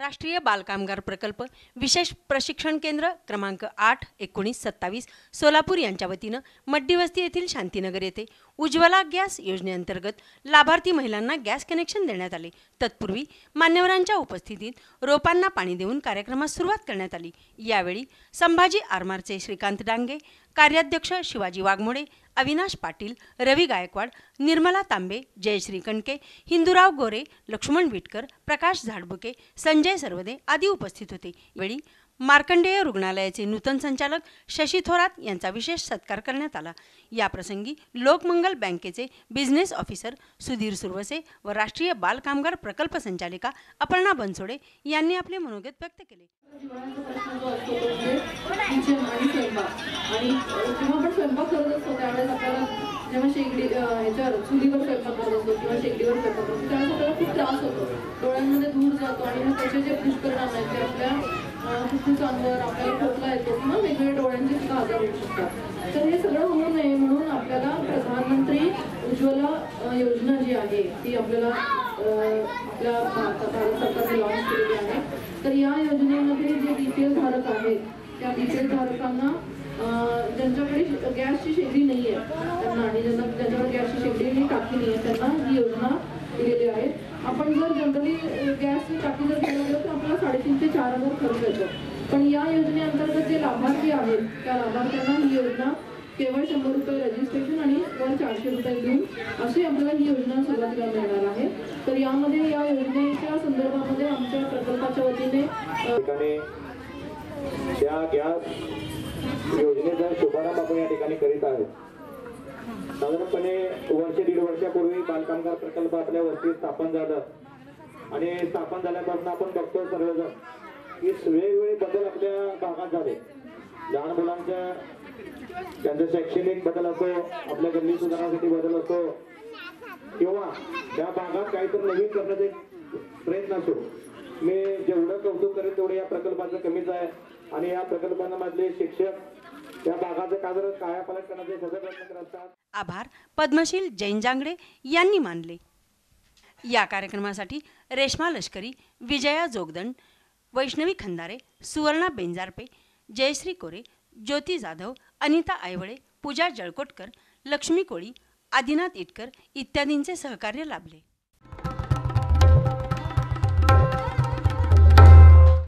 राष्ट्रीय बालकामगार प्रकल्प विशेष प्रशिक्षण केंद्र क्रमांक आठ एकोणीस सत्तावीस सोलापूर यांच्या वतीनं मड्डीवस्ती येथील शांतीनगर येथे उज्ज्वला गॅस योजनेअंतर्गत लाभार्थी महिलांना गॅस कनेक्शन देण्यात आले. तत्पूर्वी मान्यवरांच्या उपस्थितीत रोपांना पाणी देऊन कार्यक्रमास सुरुवात करण्यात आली. यावेळी संभाजी आरमारचे श्रीकांत डांगे कार्याध्यक्ष शिवाजी वाघमोडे अविनाश पाटील रवी गायकवाड निर्मला तांबे जयश्री कणके हिंदूराव गोरे लक्ष्मण विटकर प्रकाश झाडबुके संजय सर्वदे आदी उपस्थित होते. यावेळी मार्कंडेय रुग्णालयाचे नूतन संचालक शशी थोरात यांचा विशेष सत्कार करण्यात आला. याप्रसंगी लोकमंगल बँकेचे बिझनेस ऑफिसर सुधीर सुरवसे व राष्ट्रीय बाल कामगार प्रकल्प संचालिका अपर्णा बनसोडे यांनी आपले मनोगत व्यक्त केले. असतो आणि त्यावेळेस आपल्याला जेव्हा शेगडी अ, ह्याच्यावर चुलीवर स्वयंपाक करत असतो किंवा शेगडीवर स्वयंपाक करतो त्यावेळेस आपल्याला खूप त्रास होतो. डोळ्यांमध्ये धूर जातो आणि मग त्याचे जे दुष्परिणाम आहेत ते आपल्या फुफ्फुसांवर आपल्याला खोकला येतो किंवा वेगवेगळ्या डोळ्यांचे सुद्धा आजार होऊ शकतात. तर हे सगळं होऊ नये म्हणून आपल्याला प्रधानमंत्री उज्ज्वला योजना जी आहे ती आपल्याला आपल्या भारत सरकारने लॉन्च केलेली आहे. तर या योजनेमध्ये जे डी पी एल धारक आहेत त्या धारकांना ज्यांच्याकडे गॅसची शेगडी नाही आहे त्यांना आणि ज्यांना ज्यांच्याकडे गॅसची शेगडी नाही टाकी नाही आहे त्यांना ही योजना दिलेली आहे. आपण जर जनरली गॅसची टाकी जर घ्यायला गेलो तर आपल्याला साडेतीन ते चार हजार खर्च येतो. पण या योजनेअंतर्गत जे लाभार्थी आहेत त्या लाभार्थ्यांना ही योजना केवळ शंभर रुपये रजिस्ट्रेशन आणि वर चारशे रुपये देऊन अशी आपल्याला ही योजना सुरुवातीला मिळणार आहे. तर यामध्ये या योजनेच्या संदर्भामध्ये आमच्या प्रकल्पाच्या वतीने त्या गॅस योजनेचा शुभारंभ आपण या ठिकाणी करीत आहोत. साधारणपणे वर्ष दीड वर्षापूर्वी बालकामगार प्रकल्प आपल्या वस्तीत स्थापन झालं. आणि स्थापन झाल्यापासून आपण बघतो सर्वजण की वेगवेगळे बदल आपल्या भागात झाले. लहान मुलांच्या त्यांचा शैक्षणिक बदल असो आपल्या गल्ली सुधारण्यासाठी बदल असो किंवा त्या भागात काहीतरी नवीन करण्याचा एक प्रयत्न असो मी जेवढं कौतुक करेन तेवढं या प्रकल्पाचं कमीच आहे. आणि या प्रकल्पांमधले शिक्षक या भागाचं काय कायापालट करण्याचे सगळे प्रयत्न करत आभार. पद्मशील जैन जांगडे यांनी मानले. या कार्यक्रमासाठी रेश्मा लष्करी विजया जोगदंड वैष्णवी खंदारे सुवर्णा बेंजारपे जयश्री कोरे ज्योती जाधव अनिता आयवळे पूजा जळकोटकर लक्ष्मी कोळी आदिनाथ इटकर इत्यादींचे सहकार्य लाभले.